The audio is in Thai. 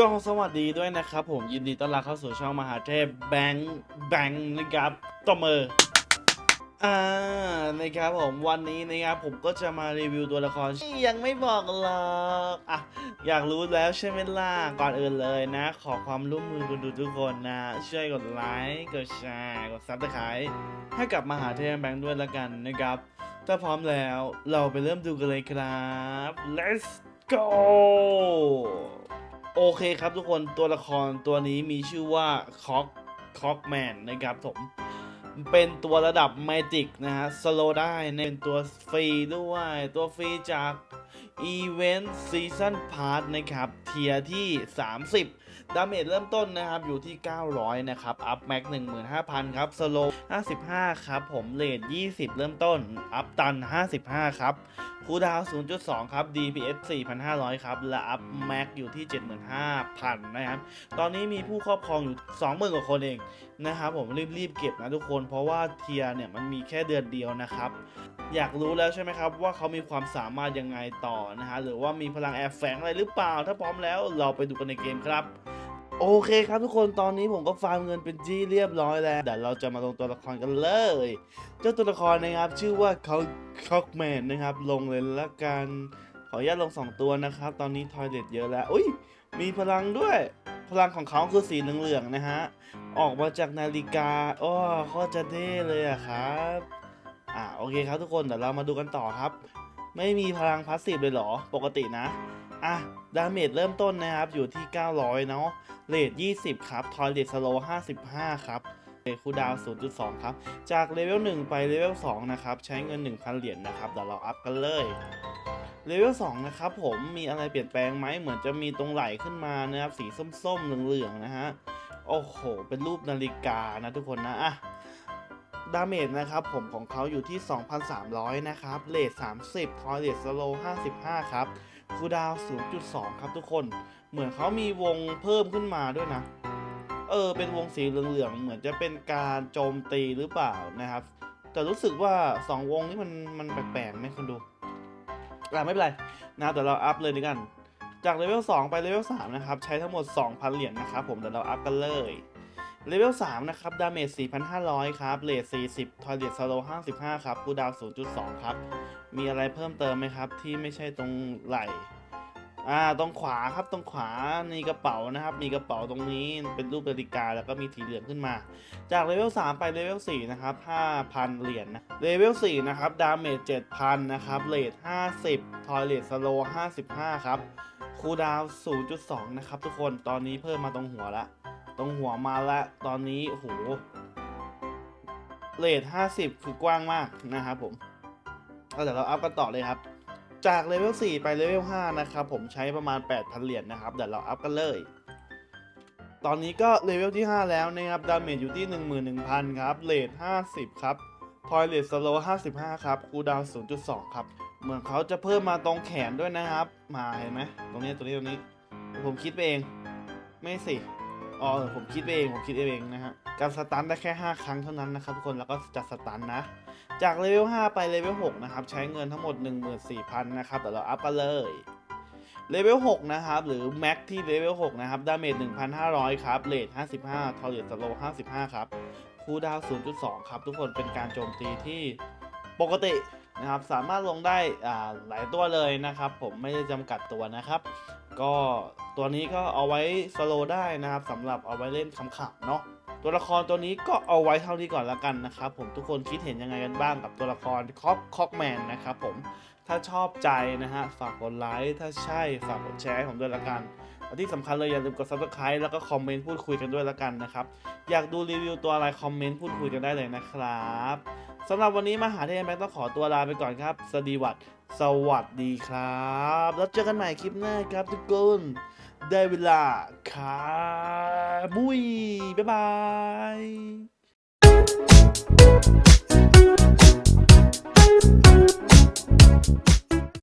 ก็สวัสดีด้วยนะครับ ผมยินดีต้อนรับเข้าสู่ช่องมหาเทพแบงค์แบงค์นะครับต่อมืออ่านะครับผมวันนี้นะครับผมก็จะมารีวิวตัวละครยังไม่บอกหรอกอะอยากรู้แล้วใช่ไหมล่ะก่อนอื่นเลยนะ ขอความร่วมมือคุณดูทุกคนนะ ช่วยกดไลค์กดแชร์กดซับสไครต์ให้กับมหาเทพแบงค์ด้วยละกันนะครับ ถ้าพร้อมแล้วเราไปเริ่มดูกันเลยครับ let's go โอเคครับทุกคนตัวละครตัวนี้มีชื่อว่าคอกคอกแมนนะครับผม เป็นตัวระดับไมติกนะฮะสโลได้เป็นตัวฟรีด้วย ตัวฟรีจากอีเวนต์ซีซั่นพาร์ทนะครับ เทียที่ 30 ดาเมจเริ่มต้นนะครับอยู่ที่ 900 นะครับ อัพแม็ก15,000 ครับ สโล55 ครับ ผมเลท20 เริ่มต้น อัพตัน 55 ครับ คูดาว 0.2 ครับ DPS 4,500 ครับ และอัพแม็กอยู่ที่ 75,000 นะครับ ตอนนี้มีผู้ครอบครองอยู่ 20,000 กว่าคนเองนะครับผมรีบๆเก็บนะทุกคน เพราะว่าเทียเนี่ยมันมีแค่เดือนเดียวนะครับ อยากรู้แล้วใช่ไหมครับว่าเขามีความสามารถยังไงต่อนะฮะหรือว่ามีพลังแอบแฝงอะไรหรือเปล่า ถ้าพร้อมแล้วเราไปดูกันในเกมครับ โอเคครับทุกคนตอนนี้ผมก็ฟาร์มเงินเป็นที่เรียบร้อยแล้วเดี๋ยวเราจะมาลงตัวละครกันเลย เจ้าตัวละครนะครับ ชื่อว่าเขาคอกแมนนะครับ ลงเลยละกัน ขออนุญาตลง 2 ตัวนะครับ ตอนนี้ทอยเลตเยอะแล้วอุ้ยมีพลังด้วย พลังของเขาคือสีเหลืองๆนะฮะ ออกมาจากนาฬิกาโอ้โคตรจะเท่เลยอะครับอ่าโอเคครับทุกคนเดี๋ยวเรามาดูกันต่อครับ ไม่มีพลังพาสซีฟเลยเหรอปกตินะ อะดาเมจเริ่มต้นนะครับอยู่ที่ 900 เนาะเลท20 ครับ ทอยเลทสโล55 ครับคูดาว 0.2 ครับ จากเลเวล 1 ไปเลเวล 2 นะครับ ใช้เงิน 1,000 เหรียญนะครับ เดี๋ยวเราอัพกันเลยเลเวล 2 นะครับผมมีอะไรเปลี่ยนแปลงไหมเหมือนจะมีตรงไหลขึ้นมานะครับ สีส้มๆ เหลืองๆ นะฮะ โอ้โห เป็นรูปนาฬิกานะทุกคนนะอะ ดาเมจนะครับผมของเขาอยู่ที่ 2,300 นะครับเลท30 ทอยเลทสโล55 ครับคูดาว 0.2 ครับทุกคน เหมือนเขามีวงเพิ่มขึ้นมาด้วยนะ เออ เป็นวงสีเหลืองๆ เหมือนจะเป็นการโจมตีหรือเปล่านะครับ แต่รู้สึกว่า 2 วงนี้มันมันแปลกๆไหมคุณดูอะไม่เป็นไรนะแต่เราอัพเลยดีกัน จากเลเวล2ไปเลเวล3นะครับ ใช้ทั้งหมด 2,000 เหรียญนะครับผมเดี๋ยวเราอัพกันเลย เลเวล 3 นะครับ ดาเมจ 4,500 ครับ เลท40 ทอยเลทสโล55 ครับคูดาว 0.2 ครับ มีอะไรเพิ่มเติมไหมครับ ที่ไม่ใช่ตรงไหล่อ่า ตรงขวาครับ ตรงขวามีกระเป๋านะครับ มีกระเป๋าตรงนี้ เป็นรูปนาฬิกา แล้วก็มีสีเหลืองขึ้นมา จากเลเวล 3 ไปเลเวล 4 นะครับ 5,000 เหรียญนะ เลเวล 4 นะครับ ดาเมจ 7,000 นะครับ เลท50 ทอยเลทสโล55 ครับ คูดาว 0.2 นะครับทุกคน ตอนนี้เพิ่มมาตรงหัวละ ตรงหัวมาละตอนนี้โหเลท50 คือกว้างมากนะครับผมเดี๋ยวเราอัพกันต่อเลยครับ จากเลเวล4ไปเลเวล5นะครับผมใช้ประมาณ 8,000 เหรียญนะครับเดี๋ยวเราอัพกันเลย ตอนนี้ก็เลเวลที่ 5 แล้วนะครับดาเมจอยู่ที่ 11,000 ครับเลท50 ครับทอยเลทสโล55 ครับคูดาว0.2 ครับ เหมือนเขาจะเพิ่มมาตรงแขนด้วยนะครับ มาเห็นไหมตรงนี้ตรงนี้ตรงนี้ ผมคิดไปเอง ไม่สิ อ๋อผมคิดเองผมคิดเองนะฮะการสตันได้แค่ 5 ครั้งเท่านั้นนะครับทุกคนแล้วก็จะสตันนะ จากเลเวล5ไปเลเวล6นะครับใช้เงินทั้งหมด 14,000นะครับเดี๋ยวเราอัพกันเลยเลเวล6นะครับหรือแม็กที่เลเวล6นะครับดาเมจ1,500 ครับเลท55ทอร์เรตสโล55 ครับคูดาว 0.2 ครับ ทุกคนเป็นการโจมตีที่ปกติ นะครับสามารถลงได้หลายตัวเลยนะครับ ผมไม่ได้จำกัดตัวนะครับ ก็ตัวนี้ก็เอาไว้สโลได้นะครับสำหรับเอาไว้เล่นขำๆเนาะตัวละครตัวนี้ก็เอาไว้เท่านี้ก่อนละกันนะครับผมทุกคนคิดเห็นยังไงกันบ้างกับตัวละครคอกคอกแมนนะครับผมถ้าชอบใจนะฮะฝากกดไลค์ถ้าใช่ฝากกดแชร์ให้ผมด้วยละกัน และที่สำคัญเลยอย่าลืมกด subscribe แล้วก็คอมเมนต์พูดคุยกันด้วยละกันนะครับ อยากดูรีวิวตัวอะไรคอมเมนต์พูดคุยกันได้เลยนะครับสำหรับวันนี้มหาเทพแม็กต้องขอตัวลาไปก่อนครับ สวัสดีวัดสวัสดีครับ แล้วเจอกันใหม่คลิปหน้าครับทุกคนได้เวลาครับบุยบ๊ายบาย